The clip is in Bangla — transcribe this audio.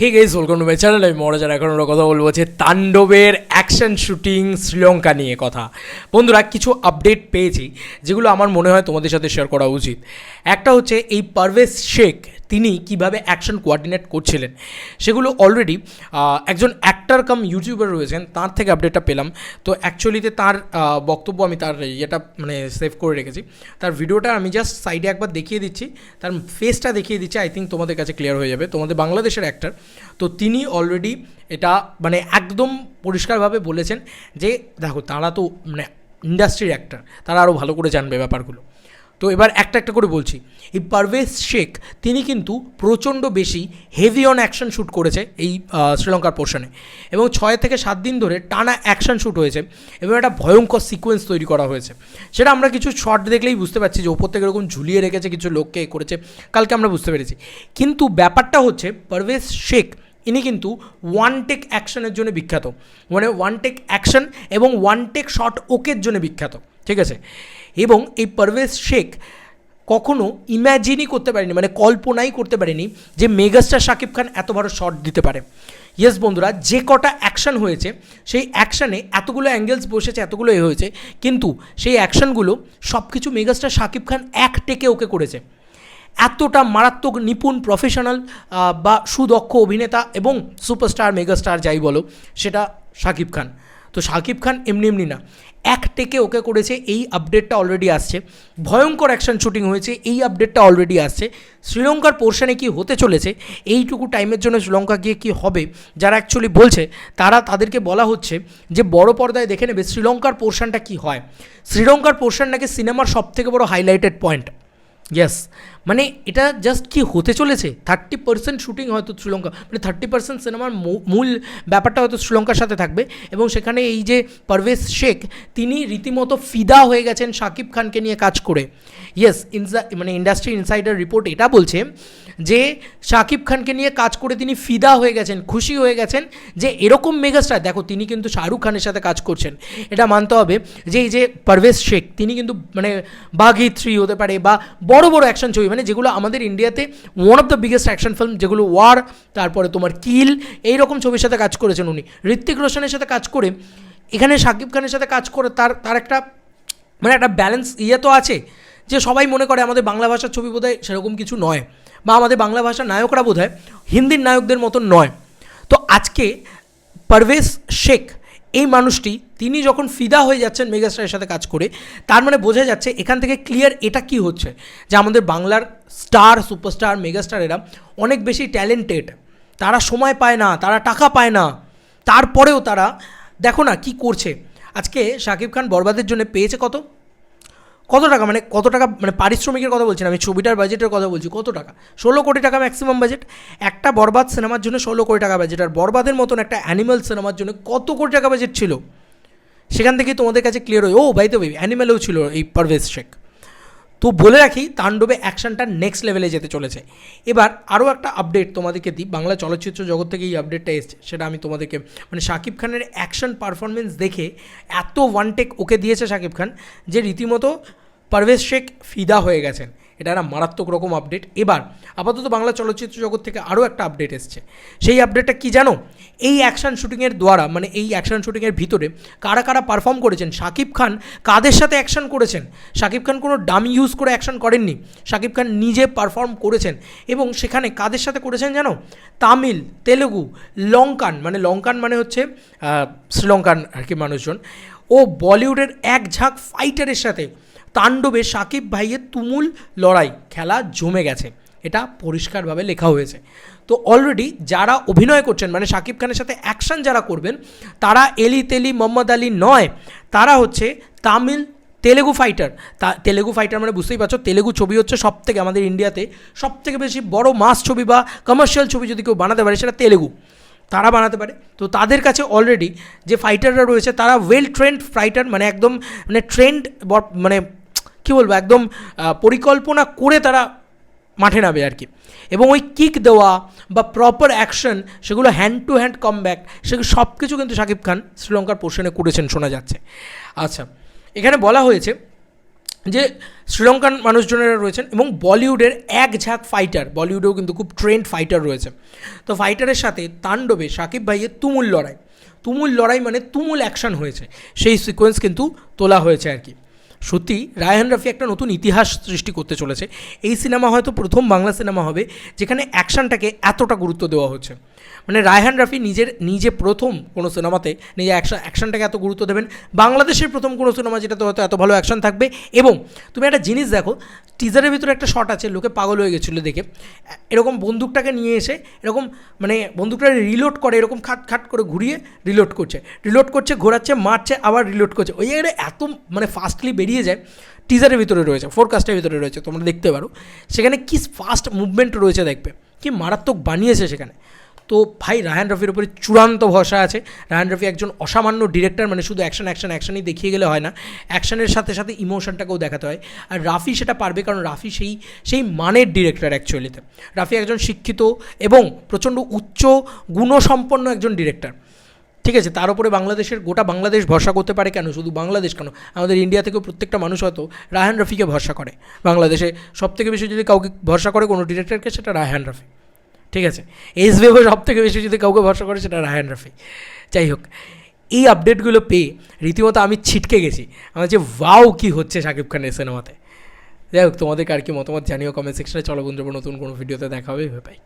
Hey guys welcome to my channel আমি মহারাজার এখন আমরা কথা বলব যে তাণ্ডবের অ্যাকশন শ্যুটিং শ্রীলঙ্কা নিয়ে কথা। বন্ধুরা, কিছু আপডেট পেয়েছি, যেগুলো আমার মনে হয় তোমাদের সাথে শেয়ার করা উচিত। একটা হচ্ছে এই পারভেজ শেখ তিনি কীভাবে অ্যাকশন কোয়ার্ডিনেট করছিলেন? সেগুলো অলরেডি একজন অ্যাক্টার কাম ইউটিউবার রয়েছেন, তার থেকে আপডেটটা পেলাম। তো অ্যাকচুয়ালিতে তার বক্তব্য আমি তার ইয়েটা মানে সেভ করে রেখেছি। তার ভিডিওটা আমি জাস্ট সাইডে একবার দেখিয়ে দিচ্ছি। তার ফেসটা দেখিয়ে দিচ্ছি আই থিঙ্ক তোমাদের কাছে ক্লিয়ার হয়ে যাবে। তোমাদের বাংলাদেশের অ্যাক্টার তো তিনি অলরেডি এটা মানে একদম পরিষ্কারভাবে বলেছেন যে, দেখো তারা তো মানে ইন্ডাস্ট্রির অ্যাক্টার তারা আরও ভালো করে জানবে ব্যাপারগুলো। তো এবার একটা একটা করে বলছি। এই পারভেজ শেখ, তিনি কিন্তু প্রচণ্ড বেশি হেভি অন অ্যাকশন শ্যুট করেছে এই শ্রীলঙ্কার পোর্শনে এবং ছয় থেকে সাত দিন ধরে টানা অ্যাকশন শ্যুট হয়েছে এবং একটা ভয়ঙ্কর সিকোয়েন্স তৈরি করা হয়েছে। সেটা আমরা কিছু শর্ট দেখলেই বুঝতে পারছি যে ওপর থেকে এরকম ঝুলিয়ে রেখেছে, কিছু লোককে এ করেছে। কালকে আমরা বুঝতে পেরেছি। কিন্তু ব্যাপারটা হচ্ছে পারভেজ শেখ, ইনি কিন্তু ওয়ান টেক অ্যাকশনের জন্য বিখ্যাত। মানে ওয়ান টেক অ্যাকশন এবং ওয়ান টেক শর্ট ওকের জন্য বিখ্যাত। ঠিক আছে? এবং এই পারভেজ শেখ কখনো ইম্যাজিনই করতে পারেনি মানে কল্পনাই করতে পারেনি যে মেগাস্টার শাকিব খান এত বড় শট দিতে পারে। ইয়েস বন্ধুরা, যে কটা অ্যাকশন হয়েছে, সেই অ্যাকশানে এতগুলো অ্যাঙ্গেলস বসেছে, এতগুলো এ হয়েছে, কিন্তু সেই অ্যাকশনগুলো সব কিছু মেগাস্টার শাকিব খান এক টেকে ওকে করেছে। এতটা মারাত্মক নিপুণ প্রফেশনাল বা সুদক্ষ অভিনেতা এবং সুপারস্টার মেগাস্টার যাই বলো, সেটা শাকিব খান। তো শাকিব খান এমনি এমনি না। এক টেকে ওকে করেছে, এই আপডেটটা অলরেডি আসছে। ভয়ঙ্কর অ্যাকশন শুটিং হয়েছে, এই আপডেটটা অলরেডি আসছে। শ্রীলঙ্কার পোর্শনে কি হতে চলেছে, এইটুকু টাইমের জন্য শ্রীলঙ্কা গিয়ে কি হবে, যারা অ্যাকচুয়ালি বলছে, তারা তাদেরকে বলা হচ্ছে যে বড় পর্দায় দেখে নেবে শ্রীলঙ্কার পোর্শনটা কি হয়। শ্রীলঙ্কার পোর্শন নাকি সিনেমার সব থেকে বড় হাইলাইটেড পয়েন্ট ইয়েস মানে এটা জাস্ট কি হতে চলেছে? থার্টি পার্সেন্ট শুটিং হয়তো শ্রীলঙ্কা মানে থার্টি পার্সেন্ট সিনেমার মূল ব্যাপারটা হয়তো শ্রীলঙ্কার সাথে থাকবে। এবং সেখানে এই যে পারভেজ শেখ, তিনি রীতিমতো ফিদা হয়ে গেছেন শাকিব খানকে নিয়ে কাজ করে। ইয়েস ইনসা মানে ইন্ডাস্ট্রি ইনসাইডার রিপোর্ট এটা বলছে যে শাকিব খানকে নিয়ে কাজ করে তিনি ফিদা হয়ে গেছেন, খুশি হয়ে গেছেন যে এরকম মেগাস্টার দেখো তিনি কিন্তু শাহরুখ খানের সাথে কাজ করছেন। এটা মানতে হবে যে এই যে পারভেজ শেখ, তিনি কিন্তু মানে বাঘি থ্রি হতে পারে বা বড় বড় অ্যাকশন ছবি মানে যেগুলো আমাদের ইন্ডিয়াতে one of the biggest action film যেগুলো ওয়ার তারপরে তোমার কিল এই রকম ছবির সাথে কাজ করেছেন উনি। ঋত্বিক রোশনের সাথে কাজ করে, এখানে শাকিব খানের সাথে কাজ করে তার তার একটা মানে একটা ব্যালেন্স ইয়ে তো আছে, যে সবাই মনে করে আমাদের বাংলা ভাষার ছবি বোধহয় সেরকম কিছু নয়, বা আমাদের বাংলা ভাষার নায়করা বোধহয় হিন্দির নায়কদের মতন নয়। তো আজকে পারভেজ শেখ এই মানুষটি, তিনি যখন ফিদা হয়ে যাচ্ছেন মেগাস্টারের সাথে কাজ করে, তার মানে বোঝা যাচ্ছে এখান থেকে ক্লিয়ার এটা কি হচ্ছে? যে আমাদের বাংলার স্টার, সুপারস্টার মেগাস্টারেরা অনেক বেশি ট্যালেন্টেড। তারা সময় পায় না, তারা টাকা পায় না। তারপরেও তারা, দেখো না কি করছে। আজকে শাকিব খান বরবাদের জন্য পেয়েছে কত? কত টাকা? মানে কত টাকা মানে পারিশ্রমিকের কথা বলছি না, আমি ছবিটার বাজেটের কথা বলছি, কত টাকা? ষোলো কোটি টাকা ম্যাক্সিমাম বাজেট একটা বরবাদ সিনেমার জন্য ষোলো কোটি টাকা বাজেট আর বরবাদের মতন একটা অ্যানিমাল সিনেমার জন্য কত কোটি টাকা বাজেট ছিল? সেখান থেকে তোমাদের কাছে ক্লিয়ার হয় ও বাইতে ভাই অ্যানিমেলও ছিল এই পারভেজ শেখ তো বলে রাখি, তাণ্ডবে অ্যাকশনটা নেক্সট লেভেলে যেতে চলেছে। এবার আরও একটা আপডেট তোমাদেরকে দিই, বাংলা চলচ্চিত্র জগৎ থেকে এই আপডেটটা এসছে, সেটা আমি তোমাদেরকে মানে শাকিব খানের অ্যাকশন পারফরমেন্স দেখে এত ওয়ান টেক ওকে দিয়েছে শাকিব খান যে রীতিমতো পারভেজ শেখ ফিদা হয়ে গেছেন। এটা একটা মারাত্মক রকম আপডেট এবার, আপাতত বাংলা চলচ্চিত্র জগৎ থেকে আরও একটা আপডেট এসছে। সেই আপডেটটা কি জানো? এই অ্যাকশন শুটিংয়ের দ্বারা মানে এই অ্যাকশন শুটিংয়ের ভিতরে কারা কারা পারফর্ম করেছেন? শাকিব খান কাদের সাথে অ্যাকশন করেছেন? শাকিব খান কোনো ডামি ইউজ করে অ্যাকশন করেননি। শাকিব খান নিজে পারফর্ম করেছেন। এবং সেখানে কাদের সাথে করেছেন জানো? তামিল, তেলেগু, লঙ্কান মানে লঙ্কান মানে হচ্ছে শ্রীলঙ্কান আর কি মানুষজন। ও বলিউডের এক ঝাঁক ফাইটারের সাথে তাণ্ডবে সাকিব ভাইয়ের তুমুল লড়াই, খেলা জমে গেছে। এটা পরিষ্কারভাবে লেখা হয়েছে। তো অলরেডি যারা অভিনয় করছেন মানে শাকিব খানের সাথে অ্যাকশন যারা করবেন, তারা এলি তেলি, মোহাম্মদ আলী নয়, তারা হচ্ছে তামিল তেলেগু ফাইটার তা, তেলেগু ফাইটার মানে বুঝতেই পারছ, তেলেগু ছবি হচ্ছে সব থেকে আমাদের ইন্ডিয়াতে সব থেকে বেশি বড় মাস ছবি বা কমার্শিয়াল ছবি যদি কেউ বানাতে পারে, সেটা তেলেগু। তারা বানাতে পারে। তো তাদের কাছে অলরেডি যে ফাইটাররা রয়েছে, তারা ওয়েল ট্রেন্ড ফাইটার মানে একদম মানে ট্রেন্ড মানে কী বলব, একদম পরিকল্পনা করে তারা মাঠে নামে আর কি। এবং ওই কিক দেওয়া বা প্রপার অ্যাকশন সেগুলো হ্যান্ড টু হ্যান্ড কমব্যাক সেগুলো সব কিছু কিন্তু শাকিব খান শ্রীলঙ্কার পোর্শনে করেছেন শোনা যাচ্ছে। আচ্ছা এখানে বলা হয়েছে যে শ্রীলঙ্কান মানুষজনেরা রয়েছেন এবং বলিউডের এক ঝাঁক ফাইটার বলিউডেও কিন্তু খুব ট্রেন্ড ফাইটার রয়েছে। তো ফাইটারের সাথে তাণ্ডবে সাকিব ভাইয়ের তুমুল লড়াই। তুমুল লড়াই মানে তুমুল অ্যাকশন হয়েছে। সেই সিকোয়েন্স কিন্তু তোলা হয়েছে আর কি। সত্যি, রায়হান রাফি একটা নতুন ইতিহাস সৃষ্টি করতে চলেছে। এই সিনেমা হয়তো প্রথম বাংলা সিনেমা হবে, যেখানে অ্যাকশানটাকে এতটা গুরুত্ব দেওয়া হচ্ছে। মানে রায়হান রাফি নিজের, নিজে প্রথম কোনো সিনেমাতে নিজে অ্যাকশন, অ্যাকশনটাকে এত গুরুত্ব দেবেন। বাংলাদেশের প্রথম কোনো সিনেমা যেটাতে হয়তো এত ভালো অ্যাকশন থাকবে। এবং তুমি একটা জিনিস দেখো টিজারের ভিতরে একটা শট আছে, লোকে পাগল হয়ে গেছিল দেখে। এরকম বন্দুকটাকে নিয়ে এসে, এরকম মানে বন্দুকটা রিলোড করে, এরকম খাট খাট করে ঘুরিয়ে রিলোড করছে। রিলোড করছে, ঘোরাচ্ছে, মারছে, আবার রিলোড করছে। ওই জায়গাটা এত মানে ফাস্টলি বেরিয়ে যায় টিজারের ভিতরে রয়েছে ফোরকাস্টের ভিতরে রয়েছে, তোমরা দেখতে পারো। সেখানে কি ফাস্ট মুভমেন্ট রয়েছে দেখবে, কি মারাত্মক বানিয়েছে সেখানে। তো ভাই, রায়ান রফির উপরে চূড়ান্ত ভরসা আছে। রায়ান রফি একজন অসামান্য ডিরেক্টর মানে শুধু অ্যাকশন অ্যাকশন অ্যাকশনই দেখিয়ে গেলে হয় না। অ্যাকশনের সাথে সাথে ইমোশনটাকেও দেখাতে হয়। আর রাফি সেটা পারবে কারণ রাফি সেই সেই মানের ডিরেক্টর অ্যাকচুয়ালিতে রাফি একজন শিক্ষিত এবং প্রচণ্ড উচ্চ গুণসম্পন্ন একজন ডিরেক্টর ঠিক আছে, তার উপরে বাংলাদেশের, গোটা বাংলাদেশ ভরসা করতে পারে কেন? শুধু বাংলাদেশ কেন? আমাদের ইন্ডিয়া থেকেও প্রত্যেকটা মানুষ হয়তো রায়হান রফিকে ভরসা করে। বাংলাদেশে সব থেকে বেশি যদি কাউকে ভরসা করে কোনো ডিরেক্টরকে সেটা রায়হান রফি। ঠিক আছে? এস ভেবো সব থেকে বেশি যদি কাউকে ভরসা করে সেটা রায়ান রাফি। যাই হোক, এই আপডেটগুলো পেয়ে রীতিমতো আমি ছিটকে গেছি। আমার যে ওয়াও, কী হচ্ছে শাকিব খানের সিনেমাতে? যাই হোক, তোমাদের আর কি মতামত জানিও কমেন্ট সেকশনে চলো বন্ধুরা, নতুন কোনো ভিডিওতে দেখা হবে পাই